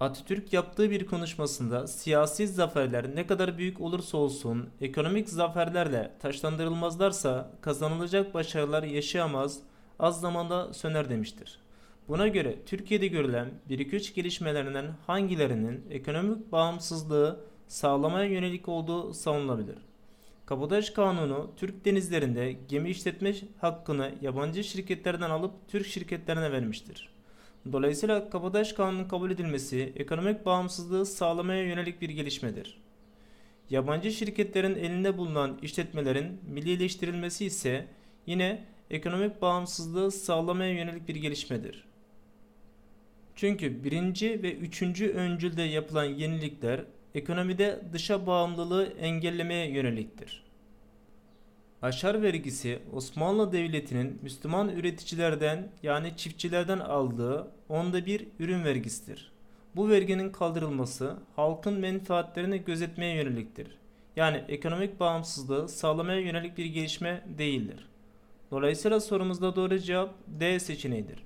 Atatürk yaptığı bir konuşmasında siyasi zaferler ne kadar büyük olursa olsun ekonomik zaferlerle taşlandırılmazlarsa kazanılacak başarılar yaşayamaz, az zamanda söner demiştir. Buna göre Türkiye'de görülen 1-2-3 gelişmelerinden hangilerinin ekonomik bağımsızlığı sağlamaya yönelik olduğu savunulabilir. Kabadaj Kanunu Türk denizlerinde gemi işletme hakkını yabancı şirketlerden alıp Türk şirketlerine vermiştir. Dolayısıyla Kabadaj Kanunu'nun kabul edilmesi ekonomik bağımsızlığı sağlamaya yönelik bir gelişmedir. Yabancı şirketlerin elinde bulunan işletmelerin millileştirilmesi ise yine ekonomik bağımsızlığı sağlamaya yönelik bir gelişmedir. Çünkü birinci ve üçüncü öncülde yapılan yenilikler ekonomide dışa bağımlılığı engellemeye yöneliktir. Aşar vergisi Osmanlı Devleti'nin Müslüman üreticilerden yani çiftçilerden aldığı onda bir ürün vergisidir. Bu verginin kaldırılması halkın menfaatlerini gözetmeye yöneliktir. Yani ekonomik bağımsızlığı sağlamaya yönelik bir gelişme değildir. Dolayısıyla sorumuzda doğru cevap D seçeneğidir.